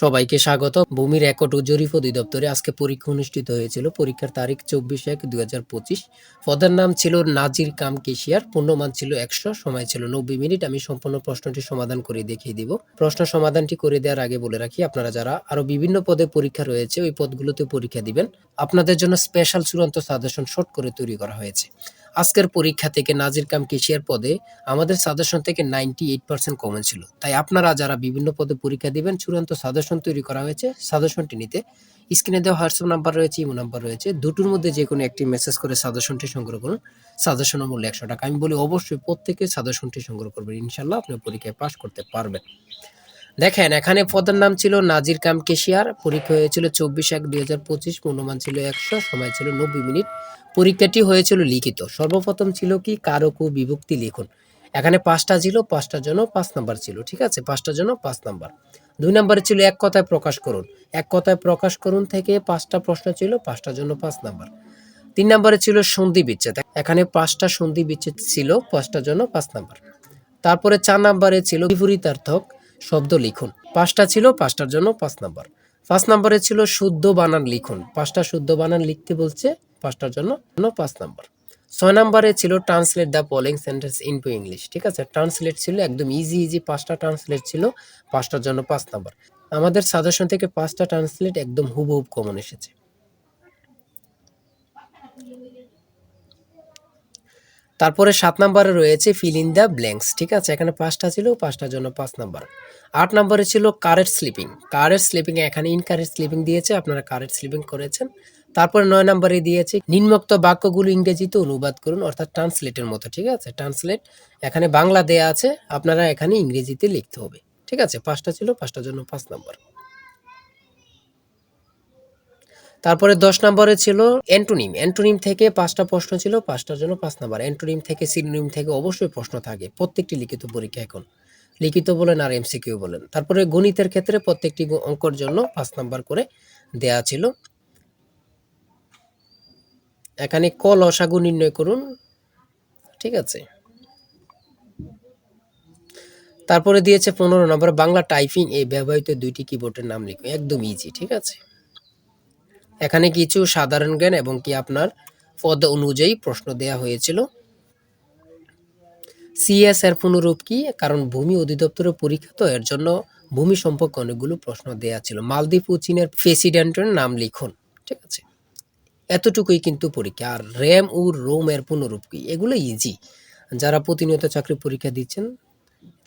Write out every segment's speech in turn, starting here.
সবাইকে স্বাগত। ভূমি রেকর্ড ও জরিপ অধিদপ্তরে আজকে পরীক্ষা অনুষ্ঠিত হয়েছিল। পরীক্ষার তারিখ চব্বিশ এক দুই হাজার পঁচিশ। পদের নাম ছিল নাজির কাম কেশিয়ার, পূর্ণমান ছিল একশো, সময় ছিল নব্বই মিনিট। আমি সম্পূর্ণ প্রশ্নটি সমাধান করে দেখিয়ে দিব। প্রশ্ন সমাধানটি করে দেওয়ার আগে বলে রাখি, আপনারা যারা আরও বিভিন্ন পদে পরীক্ষা রয়েছে, ওই পদগুলোতে পরীক্ষা দিবেন। আপনাদের জন্য স্পেশাল চূড়ান্ত সাজেশন শর্ট করে তৈরি করা হয়েছে। আজকের পরীক্ষা থেকে নাজির কাম কেশিয়ার পদে আমাদের সাজেশন থেকে নাইনটি এইট পার্সেন্ট কমন ছিল। তাই আপনারা যারা বিভিন্ন পদে পরীক্ষা দিবেন, চূড়ান্ত সাজেশন তৈরি করা হয়েছে সাজেশনটি নিতে। স্ক্রিনে দেওয়া হোয়াটসঅ্যাপ নাম্বার রয়েছে, ইমো নাম্বার রয়েছে। দুটোর মধ্যে যে কোনো একটি মেসেজ করে সাজেশনটি সংগ্রহ করুন। সাজেশনের মূল্য একশো টাকা। আমি বলি অবশ্যই প্রত্যেকে সাজেশনটি সংগ্রহ করবেন। ইনশাল্লাহ আপনি পরীক্ষায় পাশ করতে পারবেন। দেখেন, এখানে পদের নাম ছিল নাজির কাম কেশিয়ার, পরীক্ষা হয়েছিল চব্বিশ এক দুই হাজার পঁচিশ ছিল একশো, সময় ছিল নব্বই মিনিট। পরীক্ষাটি হয়েছিল লিখিত। সর্বপ্রথম ছিল কি, কারক ও বিভক্তি লিখুন। এখানে পাঁচটা ছিল পাঁচটার জন্য পাঁচ নাম্বার ছিল, ঠিক আছে? পাঁচটার জন্য পাঁচ নাম্বার। দুই নাম্বারে ছিল এক কথায় প্রকাশ করুন। এক কথায় প্রকাশ করুন থেকে পাঁচটা প্রশ্ন ছিল পাঁচটার জন্য পাঁচ নাম্বার। তিন নাম্বারে ছিল সন্ধি বিচ্ছেদ। এখানে পাঁচটা সন্ধি বিচ্ছেদ ছিল পাঁচটার জন্য পাঁচ নাম্বার। তারপরে চার নাম্বারে ছিল বিপরীতার্থক। শব্দ লিখুন। পাঁচটা ছিল, পাঁচটার জন্য পাঁচ নাম্বার। পাঁচ নাম্বারে ছিল শুদ্ধ বানান লিখুন। পাঁচটা শুদ্ধ বানান লিখতে বলছে, পাঁচটার জন্য পাঁচ নাম্বার। ছয় নাম্বারে ছিল translate the following sentence into English ঠিক আছে? ট্রান্সলেট ছিল একদম ইজি ইজি পাঁচটা ট্রান্সলেট ছিল, পাঁচটার জন্য পাঁচ নাম্বার। আমাদের সাজেশন থেকে পাঁচটা ট্রান্সলেট একদম হুবহুব কমন এসেছে। তারপরে সাত নাম্বারে রয়েছে ফিল ইন দ্য ব্ল্যাঙ্কস ঠিক আছে? এখানে পাঁচটা ছিল, পাঁচটার জন্য পাঁচ নাম্বার। আট নম্বরে ছিল কারেক্ট স্লিপিং কারেক্ট স্লিপিং এখানে ইনকারেক্ট স্লিপিং দিয়েছে, আপনারা কারেক্ট স্লিপিং করেছেন। তারপরে নয় নম্বরে দিয়েছে নিম্নোক্ত বাক্যগুলো ইংরেজিতে অনুবাদ করুন, অর্থাৎ ট্রান্সলেটের মতো, ঠিক আছে? ট্রান্সলেট এখানে বাংলা দেয়া আছে, আপনারা এখানে ইংরেজিতে লিখতে হবে। ঠিক আছে? পাঁচটা ছিল, পাঁচটার জন্য পাঁচ নাম্বার। তারপরে দশ নম্বরে ছিল অ্যান্টোনিম। অ্যান্টোনিম থেকে পাঁচটা প্রশ্ন ছিল, পাঁচটার জন্য পাঁচ নাম্বার। অ্যান্টোনিম থেকে সিনোনিম থেকে অবশ্যই প্রশ্ন থাকে, প্রত্যেকটি লিখিত পরীক্ষা এখন। লিখিত বলেন আর এমসিকিউ বলেন। তারপরে গণিতের ক্ষেত্রে প্রত্যেকটি অঙ্কর জন্য পাঁচ নাম্বার করে দেয়া ছিল। এখানে ক লসাগু নির্ণয় করুন। ঠিক আছে। তারপরে দিয়েছে পনেরো নম্বর, বাংলা টাইপিং এই ব্যবহৃত দুইটি কিবোর্ডের নাম লিখুন। একদম ইজি ঠিক আছে? এখানে কিছু সাধারণ জ্ঞান এবং কি আপনার পদ অনুযায়ী প্রশ্ন দেয়া হয়েছিল। সিএস এর পুনরূপ কি? কারণ ভূমি অধিদপ্তরের পরীক্ষা তো এর জন্য ভূমি সম্পর্কে অনেকগুলো প্রশ্ন দেয়া ছিল। মালদ্বীপ ও চীনের প্রেসিডেন্টের নাম লিখুন, ঠিক আছে? এতটুকুই কিন্তু পরীক্ষা। আর র্যাম ও রোম এর পুনরূপ কি? এগুলো ইজি যারা প্রতিনিয়ত চাকরি পরীক্ষা দিচ্ছেন,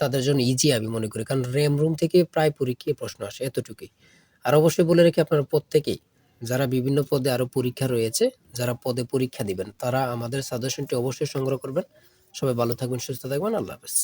তাদের জন্য ইজি আমি মনে করি। কারণ র্যাম রুম থেকে প্রায় পরীক্ষায় প্রশ্ন আসে এতটুকুই। আর অবশ্যই বলে রাখি আপনারা প্রত্যেকেই যারা বিভিন্ন পদে আরও পরীক্ষা রয়েছে, যারা পদে পরীক্ষা দিবেন, তারা আমাদের সাজেশনটি অবশ্যই সংগ্রহ করবেন। সবাই ভালো থাকবেন, সুস্থ থাকবেন, আল্লাহ হাফেজ।